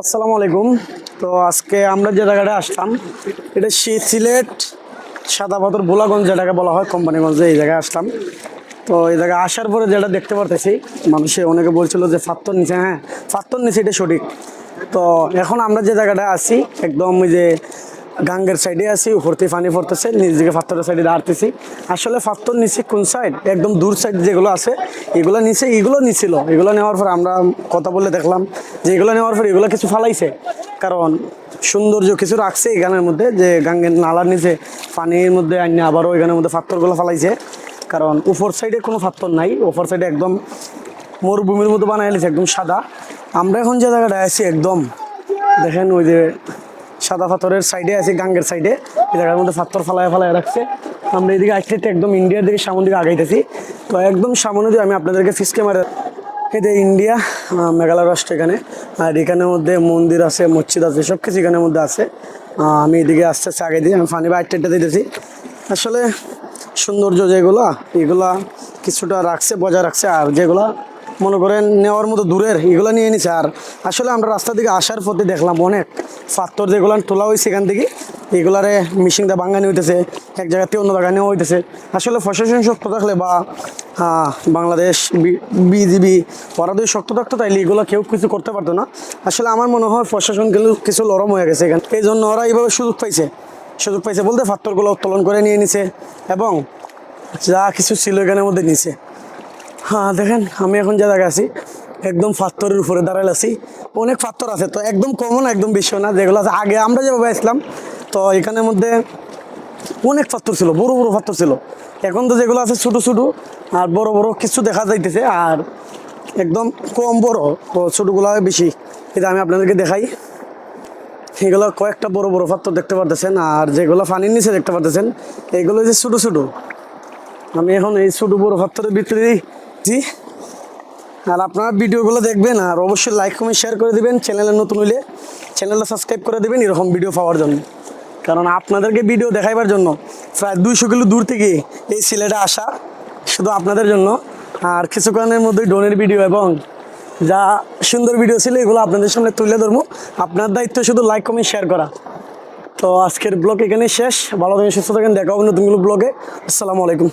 আসসালামু আলাইকুম। তো আজকে আমরা যে জায়গাটা আসলাম এটা সিলেট সাদা পাথর ভোলাগঞ্জ যেটাকে বলা হয়, কোম্পানিগঞ্জে এই জায়গায় আসলাম তো এই জায়গায় আসার পরে যেটা দেখতে পারতেছি, মানুষে অনেকে বলছিল যে ফাত্তর নিচে হ্যাঁ ফাত্তর নিচে এটা সঠিক। তো এখন আমরা যে জায়গাটা আছি, একদম ওই যে গাঙ্গের সাইডে আছি উপর পানি পড়তেছে, নিচ দিকে ফাত্তরের সাইডে দাঁড়তেছি। আসলে ফাত্তর নিচে কোন সাইড একদম দূর সাইড যেগুলো আছে, এগুলো নিচে, এগুলো নিছিল। এগুলো নেওয়ার পর আমরা কথা বলে দেখলাম যে এগুলো নেওয়ার পর এগুলো কিছু ফালাইছে। কারণ সৌন্দর্য কিছু রাখছে এখানের মধ্যে, যে গাঙ্গের নালার নিচে পানির মধ্যে আইনে আবারও এখানের মধ্যে ফাত্তরগুলো ফালাইছে। কারণ উপর সাইডে কোনো ফাত্তর নাই, উপর সাইডে একদম মরুভূমির মতো বানাই লিছে একদম সাদা। আমরা এখন যে জায়গাটা আছি, একদম দেখেন ওই যে সাদা পাথরের সাইডে আছে, গাঙ্গের সাইডে এই জায়গার মধ্যে পাথর ফালায় ফালায় রাখছে। আমরা এদিকে আসতে একদম ইন্ডিয়ার দিকে সামন দিকে আগাইতেছি। তো একদম সামনে দিয়ে আমি আপনাদেরকে ফিস ক্যামেরা এটা ইন্ডিয়া মেঘালয় রাষ্ট্র এখানে। আর এখানের মধ্যে মন্দির আছে, মসজিদ আছে সব কিছু এখানের মধ্যে আছে। আমি এদিকে আস্তে আস্তে আগে দিই আমি ফানি বা আটটা দিতেছি। আসলে সৌন্দর্য যেগুলা, এগুলা কিছুটা রাখছে, বজায় রাখছে, আর যেগুলা মনে করেন নেওয়ার মতো দূরের, এগুলো নিয়ে নিছে। আর আসলে আমরা রাস্তা দিকে আসার পথে দেখলাম অনেক পাথর যেগুলো তোলা হয়েছে এখান থেকে, এগুলারে মিশিংটা বাঙ্গানি হইতেছে, এক জায়গাতে অন্য জায়গায় নেওয়া হইতেছে। আসলে প্রশাসন শক্ত থাকলে বা বাংলাদেশ বিজিবি, ওরা যদি শক্ত থাকতো তাইলে এগুলো কেউ কিছু করতে পারতো না। আসলে আমার মনে হয় প্রশাসন কিছু লরম হয়ে গেছে এখানে। এই জন্য ওরা এইভাবে সুযোগ পাইছে। সুযোগ পাইছে বলতে পাথরগুলো উত্তোলন করে নিয়ে নিছে এবং যা কিছু ছিল এখানের মধ্যে নিছে। হ্যাঁ দেখেন, আমি এখন যে জায়গায় আছি, একদম পাথরের উপরে দাঁড়ালে আছি। অনেক পাথর আছে, তো একদম কমন একদম বেশি না, যেগুলো আছে, আগে আমরা যেভাবে আসলাম, তো এখানের মধ্যে অনেক পাথর ছিল, বড় বড় পাথর ছিল। এখন তো যেগুলো আছে, ছোটো ছোটো, আর বড় বড় কিছু দেখা যাইতেছে, আর একদম কম বড় ছোটোগুলো বেশি। এটা আমি আপনাদেরকে দেখাই, এগুলো কয়েকটা বড় বড় পাথর দেখতে পারতেছেন, আর যেগুলো পানির নিচে দেখতে পারতেছেন এইগুলো যে ছোটো ছোটো। আমি এখন এই ছোটো বড় পাথরের ভিতরে জি আর আপনারা ভিডিওগুলো দেখবেন আর অবশ্যই লাইক কমেন্ট শেয়ার করে দিবেন। চ্যানেলে নতুন হইলে চ্যানেলটা সাবস্ক্রাইব করে দেবেন, এরকম ভিডিও পাওয়ার জন্য। কারণ আপনাদেরকে ভিডিও দেখাইবার জন্য প্রায় দুইশো কিলো দূর থেকে এই সিলেটে আসা শুধু আপনাদের জন্য। আর কিছুক্ষণের মধ্যে ডোনের ভিডিও এবং যা সুন্দর ভিডিও ছিল এগুলো আপনাদের সামনে তুলে ধরবো। আপনার দায়িত্ব শুধু লাইক কমেন্ট শেয়ার করা। তো আজকের ব্লগ এখানেই শেষ। ভালো থাকেন, সুস্থ থাকেন। দেখা হবে নতুনগুলো ব্লগে আসসালামু আলাইকুম।